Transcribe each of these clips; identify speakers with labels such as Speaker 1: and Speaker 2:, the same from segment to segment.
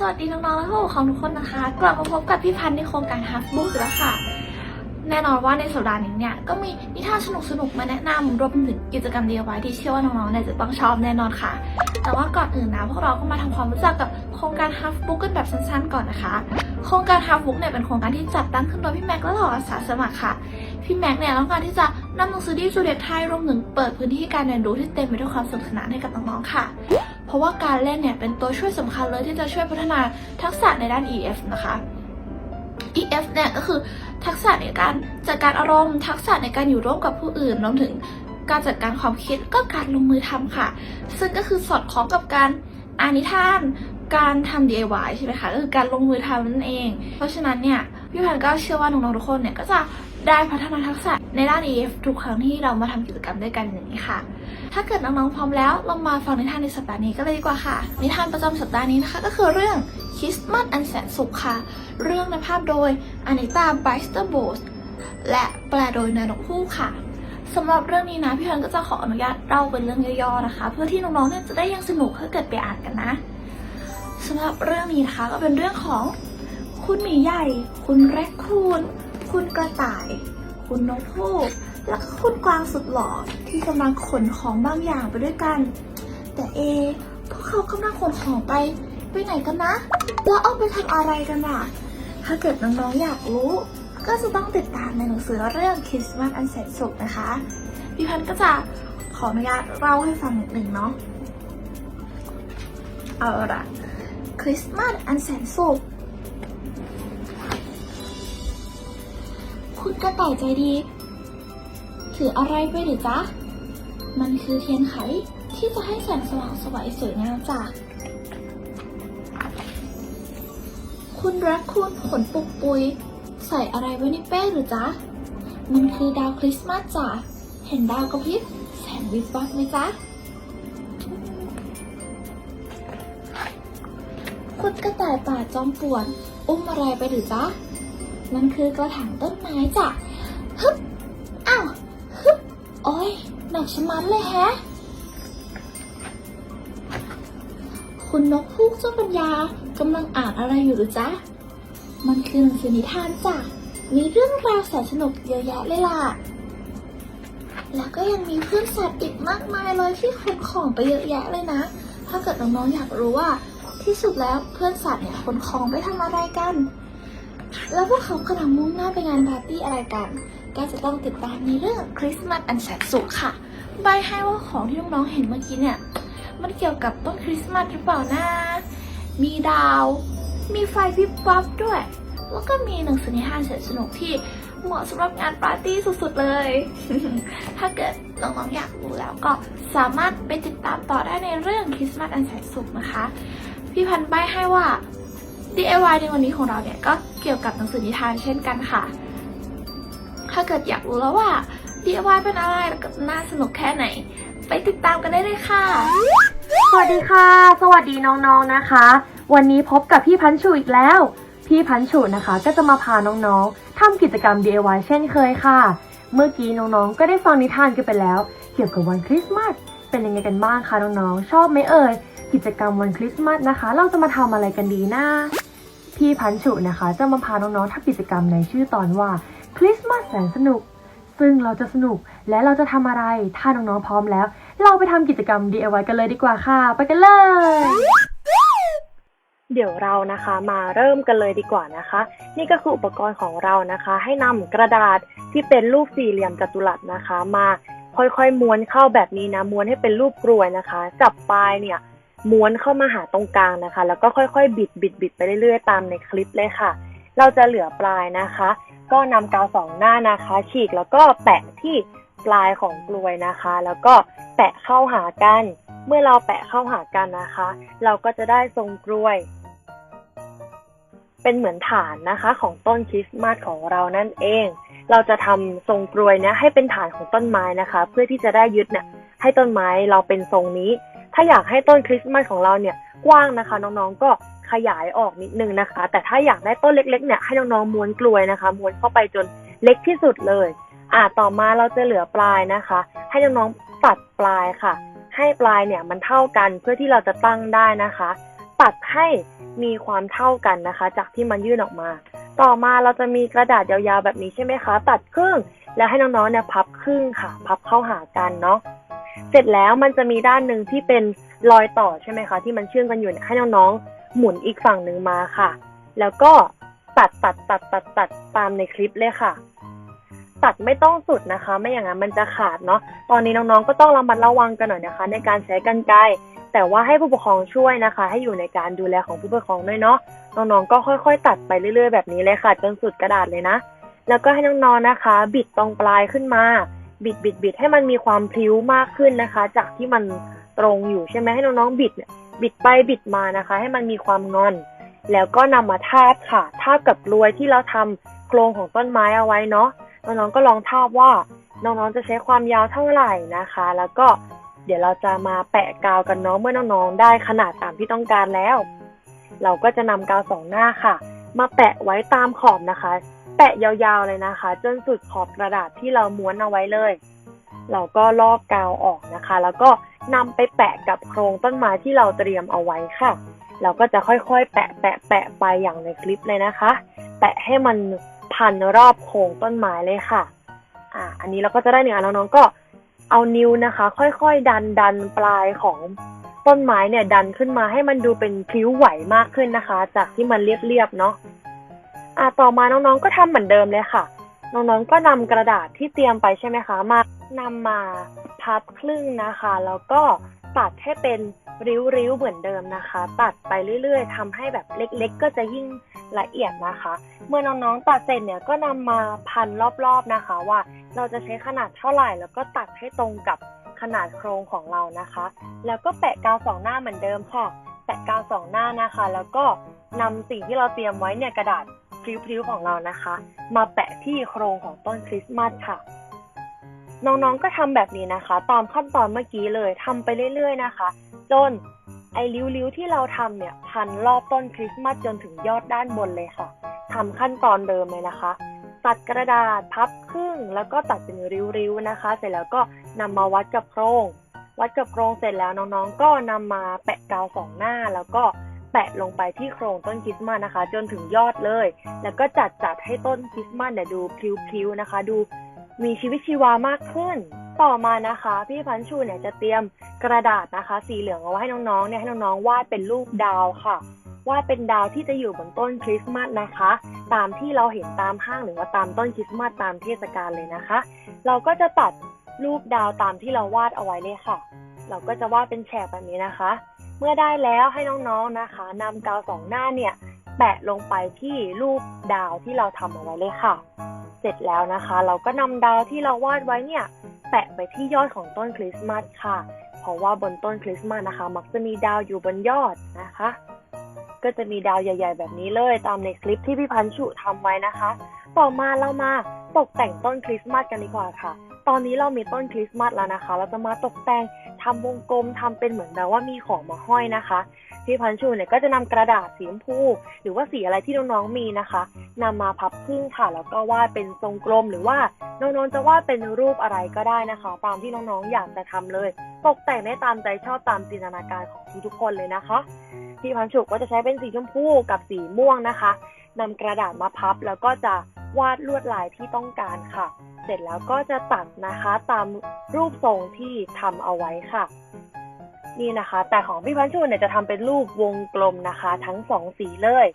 Speaker 1: สวัสดีน้องๆและผู้ปกครองทุกคนนะคะ กลับมาพบกับพี่พันธ์ในโครงการ Half Book แล้วค่ะ แน่นอนว่าในสัปดาห์นี้เนี่ยก็มีนิทานสนุกๆมาแนะนำรวมถึงกิจกรรม DIY ที่เชื่อว่าน้องๆเนี่ยจะต้องชอบแน่นอนค่ะ แต่ว่าก่อนอื่นนะพวกเราก็มาทำความรู้จักกับโครงการ Half Book กันแบบสั้นๆก่อนนะคะ โครงการ Half Book เนี่ยเป็นโครงการที่จัดตั้งขึ้นโดยพี่แม็กและเหล่าอาสาสมัครค่ะพี่แม็กเนี่ยต้องการที่จะนำหนังสือดีจูเลียตไทยรวมถึงเปิดพื้นที่การเรียนรู้ที่เต็มไปด้วยความสนุกสนานให้กับน้องๆค่ะ เพราะว่าการเล่นเนี่ยเป็นตัวช่วยสำคัญเลยที่จะช่วยพัฒนาทักษะในด้าน EF นะคะ EF เนี่ยก็คือทักษะในการจัดการอารมณ์ ทักษะในการอยู่ร่วมกับผู้อื่นรวมถึงการจัดการความคิดก็การลงมือทำค่ะ ซึ่งก็คือสอดคล้องกับการอ่านนิทาน การทำ DIY ใช่ไหมคะก็คือการลงมือทำนั่นเอง เพราะฉะนั้นเนี่ยพี่พันก็เชื่อว่าน้องๆทุกคนเนี่ยก็จะ ได้พัฒนาทักษะในด้าน EF ทุกครั้งที่เรามาทำกิจกรรมด้วยกันอย่างนี้ค่ะ ถ้าเกิดน้องๆพร้อมแล้วเรามาฟังนิทานในสัปดาห์นี้ก็เลยดีกว่าค่ะ นิทานประจำสัปดาห์นี้นะคะ ก็คือเรื่องคริสต์มาสอันแสนสุขค่ะ เรื่องในภาพโดยอานิตาไบสเตอร์โบสและแปลโดยนายนกฮูกค่ะสำหรับเรื่องนี้นะพี่พันก็จะขออนุญาตเล่าเป็นเรื่องย่อๆนะคะ เพื่อที่น้องๆเนี่ยจะได้ยังสนุกถ้าเกิดไปอ่านกันนะสำหรับเรื่องนี้นะคะก็เป็นเรื่องของคุณหมีใหญ่ คุณแรคคูน คุณกระต่าย คุณนกฮูก แล้วก็คุณกวางสุดหล่อที่กำลังขนของบางอย่างไปด้วยกัน แต่เอ พวกเขากำลังขนของไปไปไหนกันนะ แล้วเอาไปทำอะไรกันอะ ถ้าเกิดน้องๆอยากรู้ ก็จะต้องติดตามในหนังสือเรื่องคริสต์มาสอันแสนสุขนะคะพี่พันก็จะขออนุญาตเล่าให้ฟังหนึ่งเนาะเอาละคริสต์มาสอันแสนสุข กระต่ายใจดี ถืออะไรไปหรือจ๊ะ มันคือเทียนไขที่จะให้แสงสว่างสวยสวยงามจ้ะ คุณรักคุณขนปุกปุย ใส่อะไรไว้ในเป้หรือจ๊ะ มันคือดาวคริสต์มาสจ้ะ เห็นดาวกระพริบแสงวิบวับไหมจ๊ะคุณกระต่ายป่าจอมป่วน อุ้มอะไรไปหรือจ๊ะ มันคือกระถางต้นไม้จ้ะฮึบอ้าวฮึบโอ้ยหนักชะมัดเลยแฮะ คุณนกฮูกเจ้าปัญญากำลังอ่านอะไรอยู่หรือจ๊ะ มันคือหนังสือนิทานจ้ะ มีเรื่องราวแสนสนุกเยอะแยะเลยล่ะ แล้วก็ยังมีเพื่อนสัตว์อีกมากมายเลยที่ขนของไปเยอะแยะเลยนะ ถ้าเกิดน้องๆอยากรู้ว่า ที่สุดแล้วเพื่อนสัตว์เนี่ยขนของไปทำอะไรกัน แล้วพวกเขากำลังมุ่งหน้าไปงานปาร์ตี้อะไรกัน ก็จะต้องติดตามในเรื่องคริสต์มาสอันแสนสุขค่ะใบให้ว่าของที่น้องๆเห็นเมื่อกี้เนี่ย มันเกี่ยวกับต้นคริสต์มาสหรือเปล่านะ มีดาว มีไฟวิบวับด้วย แล้วก็มีหนังสือนิทานแสนสนุกที่เหมาะสำหรับงานปาร์ตี้สุดๆเลย ถ้าเกิดน้องๆอยากรู้แล้วก็สามารถไปติดตามต่อได้ในเรื่องคริสต์มาสอันแสนสุขนะคะ พี่พันใบให้ว่า DIY ในวันนี้ของเราเนี่ยก็เกี่ยวกับหนังสือนิทานเช่นกันค่ะ ถ้าเกิดอยากรู้แล้วว่า DIY เป็นอะไรแล้วก็น่าสนุกแค่ไหน ไปติดตามกันได้เลยค่ะ
Speaker 2: สวัสดีค่ะ สวัสดีน้องๆนะคะ วันนี้พบกับพี่พันชูอีกแล้ว พี่พันชูนะคะ ก็จะมาพาน้องๆทำกิจกรรม DIY เช่นเคยค่ะ เมื่อกี้น้องๆ ก็ได้ฟังนิทานกันไปแล้ว เกี่ยวกับวันคริสต์มาส เป็นยังไงกันบ้างคะน้องๆ ชอบไหมเอ่ย กิจกรรมวันคริสต์มาสนะคะ เราจะมาทำอะไรกันดีนะ พี่พันชุนะคะ จะมาพาน้องๆทำกิจกรรมในชื่อตอนว่าคริสต์มาสแสนสนุก ซึ่งเราจะสนุกและเราจะทำอะไร ถ้าน้องๆพร้อมแล้ว เราไปทำกิจกรรม DIY กันเลยดีกว่าค่ะ ไปกันเลย เดี๋ยวเรานะคะมาเริ่มกันเลยดีกว่านะคะ นี่ก็คืออุปกรณ์ของเรานะคะ ให้นำกระดาษที่เป็นรูปสี่เหลี่ยมจัตุรัสนะคะ มา ค่อยๆม้วนเข้าแบบนี้นะม้วนให้เป็นรูปกรวยนะคะ จับปลายเนี่ยม้วนเข้ามาหาตรงกลางนะคะ แล้วก็ค่อยๆ บิดบิดบิดไปเรื่อยๆ ตามในคลิปเลยค่ะ เราจะเหลือปลายนะคะ ก็นำกาวสองหน้านะคะ ฉีกแล้วก็แปะที่ปลายของกลวยนะคะ แล้วก็แปะเข้าหากัน เมื่อเราแปะเข้าหากันนะคะ เราก็จะได้ทรงกลวย เป็นเหมือนฐานนะคะ ของต้นคริสต์มาสของเรานั่นเอง เราจะทำทรงกลวยเนี้ยให้เป็นฐานของต้นไม้นะคะ เพื่อที่จะได้ยึดเนี่ยให้ต้นไม้เราเป็นทรงนี้ ถ้าอยากให้ต้นคริสต์มาสของเราเนี่ยกว้างนะคะ น้องๆก็ขยายออกนิดนึงนะคะ แต่ถ้าอยากได้ต้นเล็กๆเนี่ยให้น้องๆม้วนกลวยนะคะม้วนเข้าไปจนเล็กที่สุดเลย อ่าต่อมาเราจะเหลือปลายนะคะ ให้น้องๆตัดปลายค่ะ ให้ปลายเนี่ยมันเท่ากันเพื่อที่เราจะตั้งได้นะคะ ตัดให้มีความเท่ากันนะคะ จากที่มันยื่นออกมา ต่อมาเราจะมีกระดาษยาวๆแบบนี้ใช่ไหมคะ ตัดครึ่ง แล้วให้น้องๆเนี่ยพับครึ่งค่ะ พับเข้าหากันเนาะเสร็จแล้วมันจะมีด้านหนึ่งที่เป็นรอยต่อใช่ไหมคะ ที่มันเชื่อมกันอยู่เนี่ยให้น้องๆหมุนอีกฝั่งหนึ่งมาค่ะ แล้วก็ตัดตัดตัดตัดตัดตามในคลิปเลยค่ะ ตัดไม่ต้องสุดนะคะ ไม่อย่างนั้นมันจะขาดเนาะตอนนี้น้องๆก็ต้องระมัดระวังกันหน่อยนะคะ ในการใช้กรรไกร แต่ว่าให้ผู้ปกครองช่วยนะคะ ให้อยู่ในการดูแลของผู้ปกครองด้วยเนาะน้องๆก็ค่อยๆ ตัดไปเรื่อย ๆ แบบนี้เลยค่ะ จนสุดกระดาษเลยนะ แล้วก็ให้น้องๆนะคะ บิดตรงปลายขึ้นมา บิดบิดบิดให้มันมีความพลิ้วมากขึ้นนะคะ จากที่มันตรงอยู่ใช่ไหมให้น้องๆบิดเนี่ยบิดไปบิดมานะคะ ให้มันมีความงอน แล้วก็นำมาทาบค่ะ ทาบกับกลวยที่เราทำโครงของต้นไม้เอาไว้เนาะน้องๆก็ลองทาบว่าน้องๆจะใช้ความยาวเท่าไหร่นะคะ แล้วก็ เดี๋ยวเราจะมาแปะกาวกันเนาะเมื่อน้องๆ ได้ขนาดตามที่ต้องการแล้ว เราก็จะนำกาวสองหน้าค่ะ มาแปะไว้ตามขอบนะคะ แปะยาวๆเลยนะคะ จนสุดขอบกระดาษที่เราม้วนเอาไว้เลย เราก็ลอกกาวออกนะคะ แล้วก็นำไปแปะกับโครงต้นไม้ที่เราเตรียมเอาไว้ค่ะ เราก็จะค่อยๆ แปะแปะแปะไปอย่างในคลิปเลยนะคะ แปะให้มันพันรอบโคนต้นไม้เลยค่ะอ่าอันนี้เราก็จะได้หนึ่งอันน้องๆก็ เอานิ้วนะคะ ค่อยๆ ดันดันปลายของต้นไม้เนี่ย ดันขึ้นมาให้มันดูเป็นพลิ้วไหวมากขึ้นนะคะ จากที่มันเรียบๆเนาะอ่าต่อมาน้องๆก็ทำเหมือนเดิมเลยค่ะ น้องๆก็นำกระดาษที่เตรียมไปใช่ไหมคะ มานำมาพับครึ่งนะคะ แล้วก็ตัดให้เป็นริ้วๆเหมือนเดิมนะคะ ตัดไปเรื่อยๆทำให้แบบเล็ก ๆ ก็จะยิ่งละเอียดนะคะ เมื่อน้องๆตัดเสร็จเนี่ยก็นำมาพันรอบๆนะคะ ว่า เราจะใช้ขนาดเท่าไหร่แล้วก็ตัดให้ตรงกับขนาดโครงของเรานะคะ แล้วก็แปะกาวสองหน้าเหมือนเดิมค่ะ แปะกาวสองหน้านะคะ แล้วก็นำสิ่งที่เราเตรียมไว้เนี่ยกระดาษพลิ้วๆของเรานะคะ มาแปะที่โครงของต้นคริสต์มาสค่ะ น้องๆก็ทำแบบนี้นะคะ ตามขั้นตอนเมื่อกี้เลยทำไปเรื่อย ๆ นะคะ จนไอ้ริ้วๆที่เราทำเนี่ยพันรอบต้นคริสต์มาสจนถึงยอดด้านบนเลยค่ะทำขั้นตอนเดิมเลยนะคะ ตัดกระดาษพับครึ่ง แล้วก็ตัดเป็นริ้วๆนะคะ เสร็จแล้วก็นำมาวัดกับโครง วัดกับโครงเสร็จแล้วน้องๆ ก็นำมาแปะกาวสองหน้า แล้วก็แปะลงไปที่โครงต้นคริสต์มาสนะคะ จนถึงยอดเลย แล้วก็จัดจัดให้ต้นคริสต์มาสเนี่ยดูพลิ้วๆนะคะ ดูมีชีวิตชีวามากขึ้น ต่อมานะคะ พี่พันชูเนี่ยจะเตรียมกระดาษนะคะ สีเหลืองเอาไว้ให้น้องๆเนี่ยให้น้องๆวาดเป็นรูปดาวค่ะ ว่าเป็นดาวที่จะอยู่บนต้นคริสต์มาสนะคะ ตามที่เราเห็นตามห้างหรือว่าตามต้นคริสต์มาสตามเทศกาลเลยนะคะ เราก็จะตัดรูปดาวตามที่เราวาดเอาไว้เลยค่ะ เราก็จะวาดเป็นแฉกแบบนี้นะคะ เมื่อได้แล้วให้น้องๆนะคะนำกาวสองหน้าเนี่ยแปะลงไปที่รูปดาวที่เราทำเอาไว้เลยค่ะ เสร็จแล้วนะคะ เราก็นำดาวที่เราวาดไว้เนี่ยแปะไปที่ยอดของต้นคริสต์มาสค่ะ เพราะว่าบนต้นคริสต์มาสนะคะ มักจะมีดาวอยู่บนยอดนะคะ ก็จะมีดาวใหญ่ ๆ แบบนี้เลยตามในคลิปที่พี่พันชุทำไว้นะคะ ต่อมาเรามาตกแต่งต้นคริสต์มาสกันดีกว่าค่ะ ตอนนี้เรามีต้นคริสต์มาสแล้วนะคะ เราจะมาตกแต่งทำวงกลมทำเป็นเหมือนแบบว่ามีของมาห้อยนะคะพี่พันชูเนี่ยก็จะนำกระดาษสีชมพู หรือว่าสีอะไรที่น้องๆมีนะคะนำมาพับครึ่งค่ะ แล้วก็วาดเป็นทรงกลมหรือว่าน้องๆจะวาดเป็นรูปอะไรก็ได้นะคะ ตามที่น้องๆอยากจะทำเลย ตกแต่งได้ตามใจชอบตามจินตนาการของทุกๆคนเลยนะคะ พี่พันธุ์ชุก็จะใช้เป็นสีชมพูกับสีม่วงนะคะนำกระดาษมาพับแล้วก็จะวาดลวดลายที่ต้องการค่ะ เสร็จแล้วก็จะตัดนะคะตามรูปทรงที่ทำเอาไว้ค่ะ นี่นะคะ แต่ของพี่พันชูเนี่ยจะทำเป็นรูปวงกลมนะคะ ทั้งสองสีเลย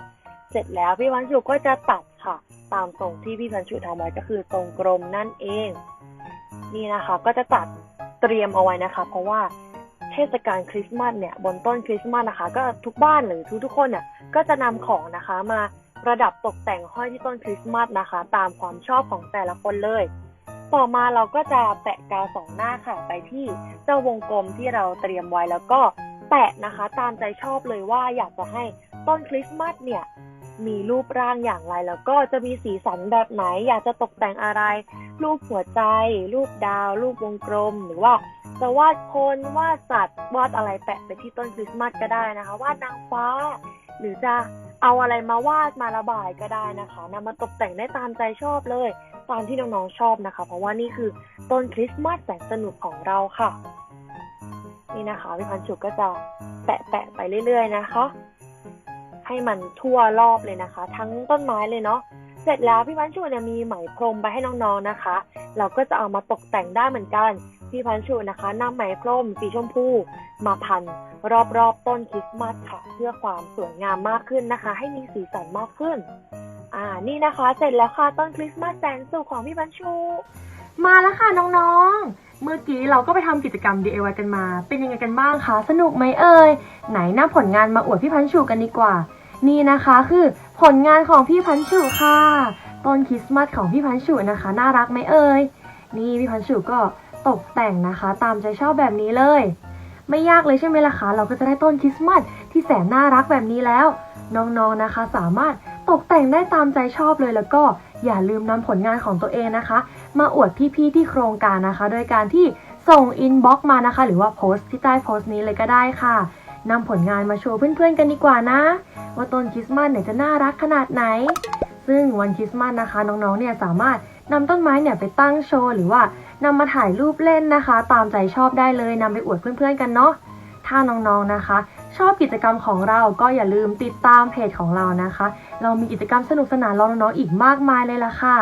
Speaker 2: เสร็จแล้วพี่พันชูก็จะตัดค่ะ ตามทรงที่พี่พันชูทำไว้ก็คือทรงกลมนั่นเอง นี่นะคะก็จะตัดเตรียมเอาไว้นะคะ เพราะว่า เทศกาลคริสต์มาสเนี่ยบนต้นคริสต์มาสนะคะ ก็ทุกบ้านหรือทุกๆคนเนี่ยก็จะนำของนะคะมาประดับตกแต่งห้อยที่ต้นคริสต์มาสนะคะ ตามความชอบของแต่ละคนเลย ต่อมาเราก็จะแปะกาวสองหน้าค่ะไปที่เจ้าวงกลมที่เราเตรียมไว้แล้วก็แปะนะคะตามใจชอบเลยว่าอยากจะให้ต้นคริสต์มาสเนี่ยมีรูปร่างอย่างไรแล้วก็จะมีสีสันแบบไหน อยากจะตกแต่งอะไร รูปหัวใจ รูปดาว รูปวงกลม หรือว่า จะวาดคนวาดสัตว์วาดอะไรแปะไปที่ต้นคริสต์มาสก็ได้นะคะ วาดนางฟ้า หรือจะเอาอะไรมาวาดมาระบายก็ได้นะคะนำมาตกแต่งได้ตามใจชอบเลย ตามที่น้องๆชอบนะคะ เพราะว่านี่คือต้นคริสต์มาสแสนสนุกของเราค่ะ นี่นะคะพี่พันธุ์ฉุกก็จะแปะแปะไปเรื่อย ๆ นะคะ
Speaker 3: ให้มันทั่วรอบเลยนะคะ ทั้งต้นไม้เลยเนาะเสร็จแล้วพี่พันชูเนี่ยมีไหมพรมไปให้น้องๆนะคะ เราก็จะเอามาตกแต่งได้เหมือนกัน พี่พันชูนะคะนำไหมพรมสีชมพูมาพันรอบๆต้นคริสต์มาสค่ะ เพื่อความสวยงามมากขึ้นนะคะ ให้มีสีสันมากขึ้น อ่านี่นะคะ เสร็จแล้วค่ะต้นคริสต์มาสแสนสุขของพี่พันชู มาแล้วค่ะน้องๆ เมื่อกี้เราก็ไปทำกิจกรรม DIY กันมา เป็นยังไงกันบ้างคะสนุกไหมเอ่ยไหนนำผลงานมาอวดพี่พันชูกันดีกว่า นี่นะคะคือผลงานของพี่พันชูค่ะต้นคริสต์มาสของพี่พันชูนะคะ น่ารักไหมเอ่ยนี่พี่พันชูก็ ตกแต่งนะคะ ตามใจชอบแบบนี้เลย ไม่ยากเลยใช่ไหมล่ะคะเราก็จะได้ต้นคริสต์มาสที่แสนน่ารักแบบนี้แล้ว น้องๆนะคะ สามารถตกแต่งได้ตามใจชอบเลยแล้วก็อย่าลืมนำผลงานของตัวเองนะคะ มาอวดพี่ๆที่โครงการนะคะ โดยการที่ส่งอินบ็อกซ์มานะคะ หรือว่าโพสต์ที่ใต้โพสต์นี้เลยก็ได้ค่ะนำผลงานมาโชว์เพื่อนๆกันดีกว่านะ ว่าต้นคริสต์มาสเนี่ยจะน่ารักขนาดไหน ซึ่งวันคริสต์มาสนะคะ น้องๆเนี่ยสามารถนำต้นไม้เนี่ยไปตั้งโชว์หรือว่า นำมาถ่ายรูปเล่นนะคะ ตามใจชอบได้เลยนำไปอวดเพื่อนๆกันเนาะถ้าน้องๆนะคะ ชอบกิจกรรมของเราก็อย่าลืมติดตามเพจของเรานะคะ เรามีกิจกรรมสนุกสนานรอน้องๆอีกมากมายเลยล่ะค่ะ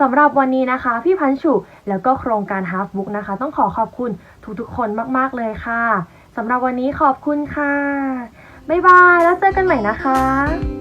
Speaker 3: สำหรับวันนี้นะคะ พี่พันชุแล้วก็โครงการ Half Book นะคะ ต้องขอขอบคุณทุกๆคนมากๆเลยค่ะสำหรับวันนี้ขอบคุณค่ะ บ๊ายบาย แล้วเจอกันใหม่นะคะ